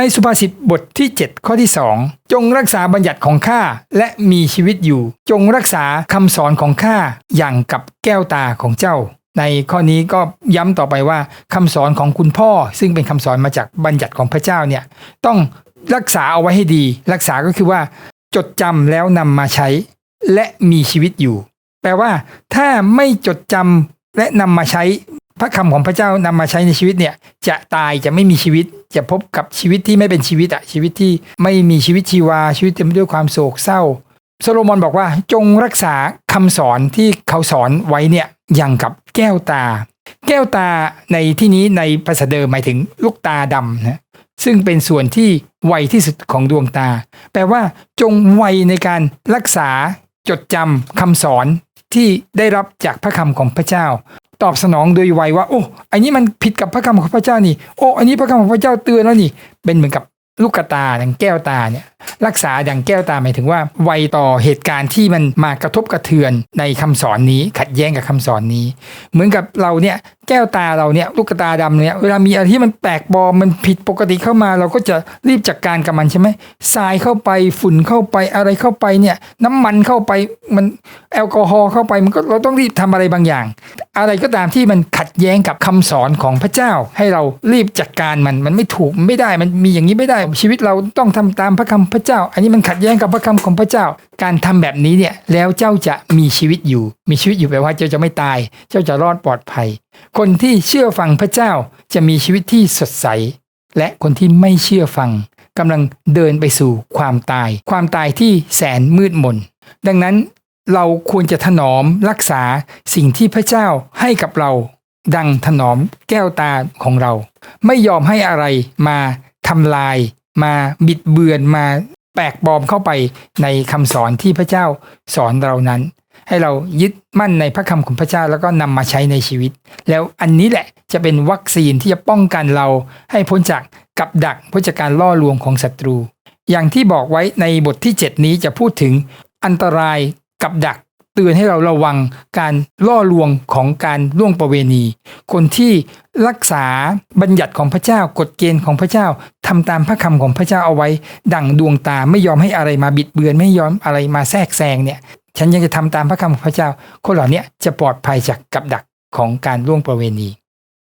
ในสุภาษิตบทที่ 7 ข้อที่ 2 จงรักษาบัญญัติของข้าและมีชีวิตอยู่ จงรักษาคำสอนของข้าอย่างกับแก้วตาของเจ้า ในข้อนี้ก็ย้ำต่อไปว่าคำสอนของคุณพ่อ ซึ่งเป็นคำสอนมาจากบัญญัติของพระเจ้าเนี่ยต้องรักษาเอาไว้ให้ดี รักษาก็คือว่า จดจำแล้วนำมาใช้ และมีชีวิตอยู่ แปลว่า ถ้าไม่จดจำและนำมาใช้พระคำของพระเจ้านำมาใช้ในชีวิตเนี่ยจะตายจะไม่มีชีวิต จะพบกับชีวิตที่ไม่เป็นชีวิตอะชีวิตที่ไม่มีชีวิตชีวาชีวิตเต็มไปด้วยความโศกเศร้าโซโลมอนบอกว่าจงรักษาคำสอนที่เขาสอนไว้เนี่ยอย่างกับแก้วตา แก้วตาในที่นี้ในภาษาเดิมหมายถึงลูกตาดำนะซึ่งเป็นส่วนที่ไวที่สุดของดวงตา แปลว่าจงไวในการรักษาจดจำคำสอนที่ได้รับจากพระคำของพระเจ้า ตอบสนองโดยไวว่า โอ้อันนี้มันผิดกับพระคำของพระเจ้านี่ โอ้อันนี้พระคำของพระเจ้าเตือนแล้วนี่ เป็นเหมือนกับลูกตาดังแก้วตาเนี่ยรักษาดังแก้วตาหมายถึงว่าไวต่อเหตุการณ์ที่มันมากระทบกระเทือนในคำสอนนี้ขัดแย้งกับคำสอนนี้ เหมือนกับเราเนี่ย แก้วตาเราเนี่ยลูกตาดำเนี่ยเวลามีอะไรที่มันแปลกปลอมมันผิดปกติเข้ามา เราก็จะรีบจัดการกับมันใช่ไหมทรายเข้าไปฝุ่นเข้าไปอะไรเข้าไปเนี่ย น้ำมันเข้าไปมันแอลกอฮอล์เข้าไปมันก็เราต้องรีบทำอะไรบางอย่าง อะไรก็ตามที่มันขัดแย้งกับคำสอนของพระเจ้า ให้เรารีบจัดการมันมันไม่ถูกมันไม่ได้มันมีอย่างนี้ไม่ได้ชีวิตเราต้องทำตามพระคำพระเจ้า อันนี้มันขัดแย้งกับพระคำของพระเจ้า การทำแบบนี้เนี่ยแล้วเจ้าจะมีชีวิตอยู่ มีชีวิตอยู่แปลว่าเจ้าจะไม่ตาย เจ้าจะรอดปลอดภัย คนที่เชื่อฟังพระเจ้าจะมีชีวิตที่สดใส และคนที่ไม่เชื่อฟังกำลังเดินไปสู่ความตาย ความตายที่แสนมืดมน ดังนั้นเราควรจะถนอมรักษาสิ่งที่พระเจ้าให้กับเรา ดังถนอมแก้วตาของเรา ไม่ยอมให้อะไรมาทำลาย มาบิดเบือนมา แปลกปลอมเข้าไปในคำสอนที่พระเจ้าสอนเรานั้น ให้เรายึดมั่นในพระคำของพระเจ้าแล้วก็นำมาใช้ในชีวิต แล้วอันนี้แหละจะเป็นวัคซีนที่จะป้องกันเราให้พ้นจากกับดักพ้นจากการล่อลวงของศัตรู อย่างที่บอกไว้ในบทที่ 7 นี้จะพูดถึงอันตรายกับดัก เตือนให้เราระวังการล่อลวงของการล่วงประเวณี คนที่รักษาบัญญัติของพระเจ้ากฎเกณฑ์ของพระเจ้าทำตามพระคำของพระเจ้าเอาไว้ ดั่งดวงตาไม่ยอมให้อะไรมาบิดเบือนไม่ยอมอะไรมาแทรกแซงเนี่ยฉันยังจะทำตามพระคำของพระเจ้า คนเหล่านี้จะปลอดภัยจากกับดักของการล่วงประเวณี